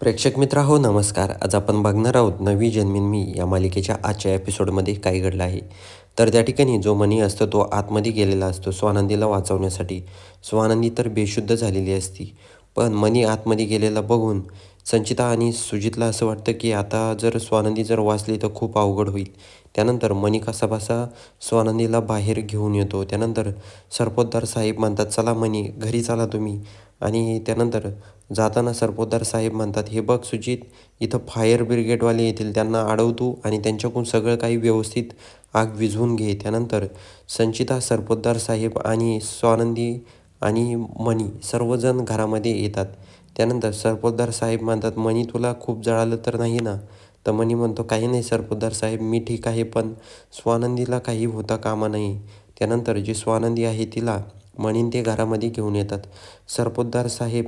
प्रेक्षक मित्र हो नमस्कार. आज आपण बघणार आहोत नवी जन्मीन मी या मालिकेच्या आजच्या एपिसोडमध्ये काय घडलं आहे. तर त्या ठिकाणी जो मनी असतो तो आतमध्ये गेलेला असतो स्वानंदीला वाचवण्यासाठी. स्वानंदी तर बेशुद्ध झालेली असती पण मनी आतमध्ये गेलेला बघून संचिता आणि सुजितला असं वाटतं की आता जर स्वानंदी जर वाचली तर खूप अवघड होईल. त्यानंतर मनी कसाबसा स्वानंदीला बाहेर घेऊन येतो. त्यानंतर सरपोतदार साहेब म्हणतात चला मनी घरी चला तुम्ही. आणि त्यानंतर जाताना सरपोतदार साहेब म्हणतात हे बघ सुजित इथं फायर ब्रिगेडवाले येतील त्यांना अडवतो आणि त्यांच्याकडून सगळं काही व्यवस्थित आग विझवून घे. त्यानंतर संचिता सरपोतदार साहेब आणि स्वानंदी आणि मणी सर्वजण घरामध्ये येतात. त्यानंतर सरपोतदार साहेब म्हणतात मणी तुला खूप जळालं तर नाही ना? तर मणी म्हणतो काही नाही सरपोतदार साहेब मी ठीक आहे पण स्वानंदीला काही होता कामा नाही त्यानंतर जी स्वानंदी आहे तिला मणीन ते घरामध्ये घेऊन येतात. सरपोतदार साहेब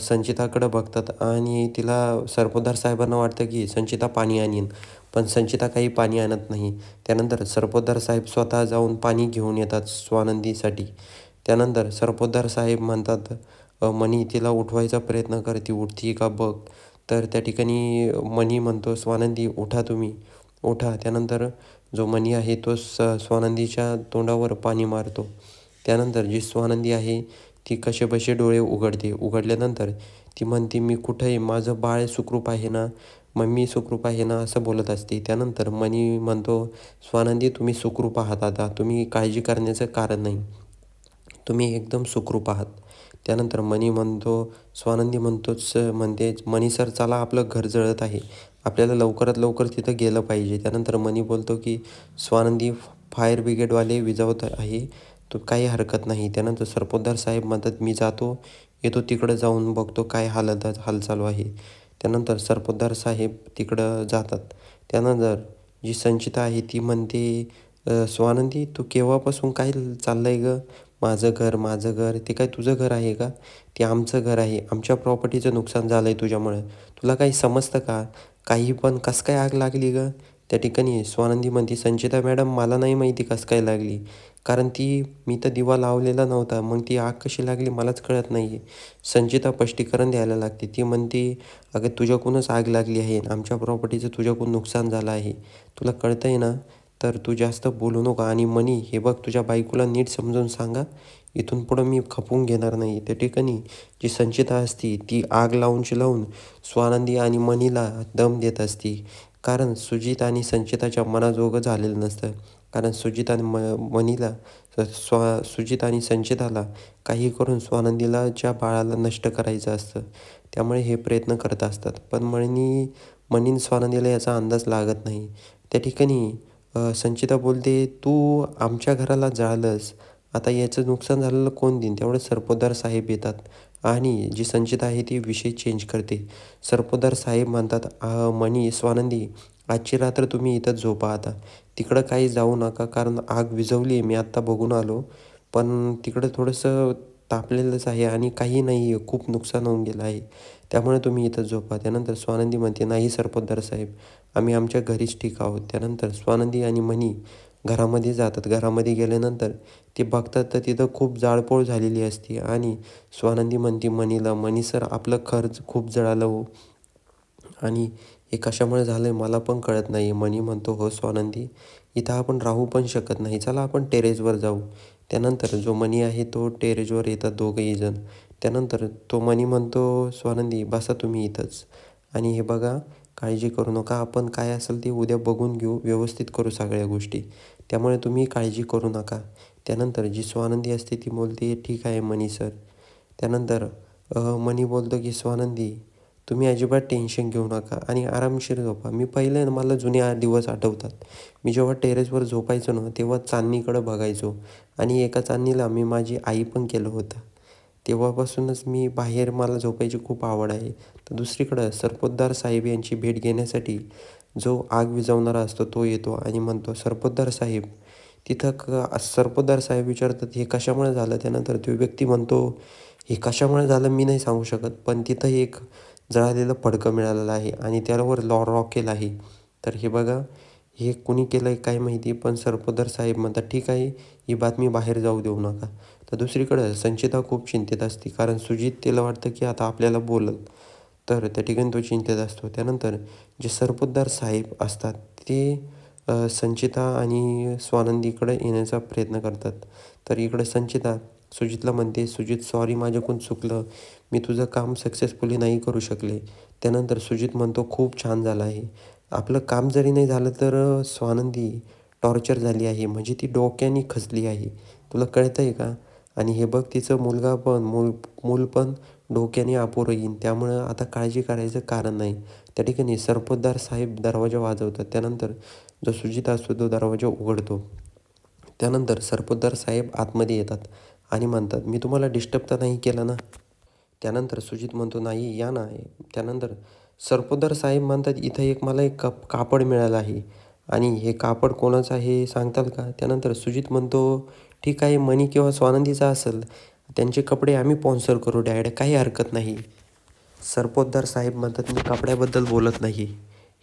संचिताकडं बघतात आणि तिला सरपोतदार साहेबांना वाटतं की संचिता पाणी आणीन पण संचिता काही पाणी आणत नाही. त्यानंतर सरपोतदार साहेब स्वतः जाऊन पाणी घेऊन येतात स्वानंदीसाठी. त्यानंतर सरपोतदार साहेब म्हणतात मणी तिला उठवायचा प्रयत्न कर ती उठती का बघ? तर त्या ठिकाणी मणी म्हणतो स्वानंदी उठा तुम्ही. उठा. त्यानंतर जो मणी आहे तो स स्वानंदीच्या तोंडावर पाणी मारतो. त्यानंतर जी स्वानंदी आहे ती कसे डोळे उघडते. उघडल्यानंतर ती म्हणते मी कुठे माझं बाळ सुखरूप आहे ना? मम्मी सुखरूप आहे ना? असं बोलत असते. त्यानंतर मनी म्हणतो स्वानंदी तुम्ही सुखरूप आहात आता. तुम्ही काळजी करण्याचं कारण नाही. तुम्ही एकदम सुखरूप आहात. त्यानंतर मनी म्हणतो स्वानंदी म्हणतोच म्हणते मनी सर चला आपलं घर जळत आहे. आपल्याला लवकरात लवकर तिथं गेलं पाहिजे. त्यानंतर मनी बोलतो की स्वानंदी फायर ब्रिगेडवाले विजावत आहे. तो काही हरकत नाही. त्यानंतर सरपोतदार साहेब म्हणतात मी जातो येतो तिकडं जाऊन बघतो काय हालत हाल चालू आहे. त्यानंतर सरपोतदार साहेब तिकडं जातात. त्यानंतर जी संचिता आहे ती म्हणते स्वानंदी तू केव्हापासून काय चाललं आहे गं? माझं घर माझं घर ते काय तुझं घर आहे का? ते आमचं घर आहे. आमच्या प्रॉपर्टीचं नुकसान झालं आहे तुझ्यामुळं. तुला काही समजतं का? काही पण कसं काय आग लागली गं? त्या ठिकाणी स्वानंदी म्हणते संचिता मॅडम मला नाही माहिती कसं काय लागली. कारण ती मी तर दिवा लावलेला नव्हता. मग ती आग कशी लागली मलाच कळत नाही आहे संचिता स्पष्टीकरण द्यायला लागते. ती म्हणते अगं तुझ्याकडूनच आग लागली आहे. आमच्या प्रॉपर्टीचं तुझ्याकडून नुकसान झालं आहे. तुला कळतं आहे ना? तर तू जास्त बोलू नका आणि मनी हे बघ तुझ्या बायकोला नीट समजून सांगा. इथून पुढं मी खपवून घेणार नाही. त्या ठिकाणी जी संचिता असती ती आग लावूनची लावून स्वानंदी आणि मनीला दम देत असती. कारण सुजित आणि संचिताच्या मनाजोगं झालेलं नसतं. कारण सुजित आणि म मनीला स्वा सुजित आणि संचिताला काही करून स्वानंदीला ज्या बाळाला नष्ट करायचं असतं त्यामुळे हे प्रयत्न करत असतात. पण मणी मनीन स्वानंदीला याचा अंदाज लागत नाही. त्या ठिकाणी संचिता बोलते तू आमच्या घराला जाळलंस. आता याचं नुकसान झालेलं कोण देईन? त्यामुळे सरपोतदार साहेब येतात आणि जी संचिता आहे ती विषय चेंज करते. सरपोतदार साहेब म्हणतात मणी स्वानंदी आजची रात्र तुम्ही इथंच झोपा आता. तिकडं काही जाऊ नका कारण आग विझवली आहे मी आत्ता बघून आलो. पण तिकडं थोडंसं तापलेलंच आहे आणि काही नाही आहे खूप नुकसान होऊन गेलं आहे. त्यामुळे तुम्ही इथं झोपा. त्यानंतर स्वानंदी म्हणते नाही सरपोतदार साहेब आम्ही आमच्या घरीच ठीक आहोत. त्यानंतर स्वानंदी आणि मणी घरामध्ये जातात. घरामध्ये गेल्यानंतर ते बघतात तर तिथं खूप जाळपोळ झालेली असते. आणि स्वानंदी म्हणते मणीला मणी सर आपलं खर्च खूप जळालं हो. आणि हे कशामुळे झालं आहे मला पण कळत नाही मनी म्हणतो हो स्वानंदी इथं आपण राहू पण शकत नाही. चला आपण टेरेसवर जाऊ. त्यानंतर जो मनी आहे तो टेरेसवर येतात दोघंही जण. त्यानंतर तो मनी म्हणतो स्वानंदी बसा तुम्ही इथंच. आणि हे बघा काळजी करू नका. आपण काय असेल ते उद्या बघून घेऊ व्यवस्थित करू सगळ्या गोष्टी. त्यामुळे तुम्ही काळजी करू नका. त्यानंतर जी स्वानंदी असते ती बोलते ठीक आहे मनी सर. त्यानंतर मनी बोलतो की स्वानंदी तुम्ही अजिबात टेन्शन घेऊ नका आणि आरामशीर झोपा. मी पहिले मला जुने दिवस आठवतात. मी जेव्हा टेरेसवर झोपायचो ना तेव्हा चांदणीकडं बघायचो आणि एका चांदणीला मी माझी आई पण केलं होतं. तेव्हापासूनच मी बाहेर मला झोपायची खूप आवड आहे. तर दुसरीकडं सरपोतदार साहेब यांची भेट घेण्यासाठी जो आग विझवणारा असतो तो येतो आणि म्हणतो सरपोतदार साहेब तिथं क सरपोतदार साहेब विचारतात हे कशामुळे झालं? त्यानंतर तो व्यक्ती म्हणतो हे कशामुळे झालं मी नाही सांगू शकत पण तिथं एक जळालेलं फडकं मिळालेलं आहे आणि त्यावर लॉ रॉकेल आहे. तर हे बघा हे कुणी केलं आहे काय माहिती पण सरपोदर साहेब म्हणतात ठीक आहे ही बातमी बाहेर जाऊ देऊ नका. तर दुसरीकडं संचिता खूप चिंतेत असते कारण सुजित तिला वाटतं की आता आपल्याला बोलत तर त्या ठिकाणी तो चिंतेत असतो. त्यानंतर जे सरपोतदार साहेब असतात ते संचिता आणि स्वानंदीकडे येण्याचा प्रयत्न करतात. तर इकडं संचिता सुजितला म्हणते सुजित सॉरी माझ्याकडून चुकलं. मी तुझं काम सक्सेसफुली नाही करू शकले. त्यानंतर सुजित म्हणतो खूप छान झालं आहे. आपलं काम जरी नाही झालं तर स्वानंदी टॉर्चर झाली आहे. म्हणजे ती डोक्याने खचली आहे. तुला कळतं आहे का? आणि हे बघ तिचं मुलगा पण मूल मूल पण डोक्याने अपुरं येईन. त्यामुळं आता काळजी करायचं कारण नाही. त्या ठिकाणी सरपोतदार साहेब दरवाजा वाजवतात. त्यानंतर जो सुजित असतो तो दरवाजा उघडतो. त्यानंतर सरपोतदार साहेब आतमध्ये येतात. आणि म्हणतात मी तुम्हाला डिस्टर्ब तर नाही केलं ना? त्यानंतर सुजित म्हणतो नाही या ना. त्यानंतर सरपोतदार साहेब म्हणतात इथं एक मला एक कप कापड मिळालं आहे. आणि हे कापड कोणाचं आहे सांगताल का? त्यानंतर सुजित म्हणतो ठीक आहे मनी किंवा स्वानंदीचा असेल त्यांचे कपडे आम्ही स्पॉन्सर करू डॅड काही हरकत नाही. सरपोतदार साहेब म्हणतात मी कपड्याबद्दल बोलत नाही.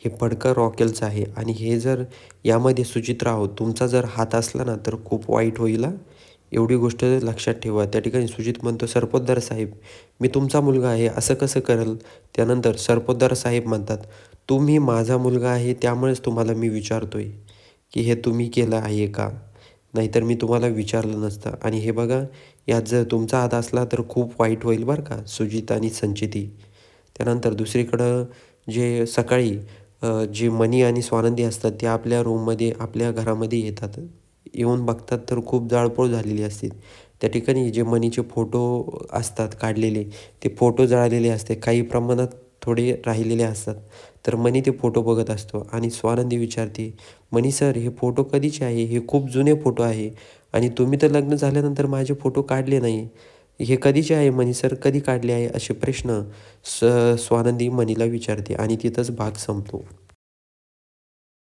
हे पडकं रॉकेलचं आहे आणि हे जर यामध्ये सुजितराव तुमचा जर हात असला ना तर खूप वाईट होईल एवढी गोष्ट लक्षात ठेवा. त्या ठिकाणी सुजित म्हणतो सरपोतदार साहेब मी तुमचा मुलगा आहे असं कसं करल? त्यानंतर सरपोतदार साहेब म्हणतात तुम्ही माझा मुलगा आहे त्यामुळेच तुम्हाला मी विचारतोय की हे तुम्ही केलं आहे का? नाहीतर मी तुम्हाला विचारलं नसतं. आणि हे बघा यात जर तुमचा हात असला तर खूप वाईट होईल बरं का सुजित आणि संचिती. त्यानंतर दुसरीकडं जे सकाळी जे मनी आणि स्वानंदी असतात ते आपल्या रूममध्ये आपल्या घरामध्ये येतात. येऊन बघतात तर खूप जाळपोळ झालेली असते. त्या ठिकाणी जे मनीचे फोटो असतात काढलेले ते फोटो जळालेले असते. काही प्रमाणात थोडे राहिलेले असतात. तर मनी ते फोटो बघत असतो आणि स्वानंदी विचारते मनी सर हे फोटो कधीचे आहे? हे खूप जुने फोटो आहे आणि तुम्ही तर लग्न झाल्यानंतर माझे फोटो काढले नाही. हे कधीचे आहे मनी सर? कधी काढले आहे? असे प्रश्न स स्वानंदी मनीला विचारते आणि तिथंच भाग संपतो.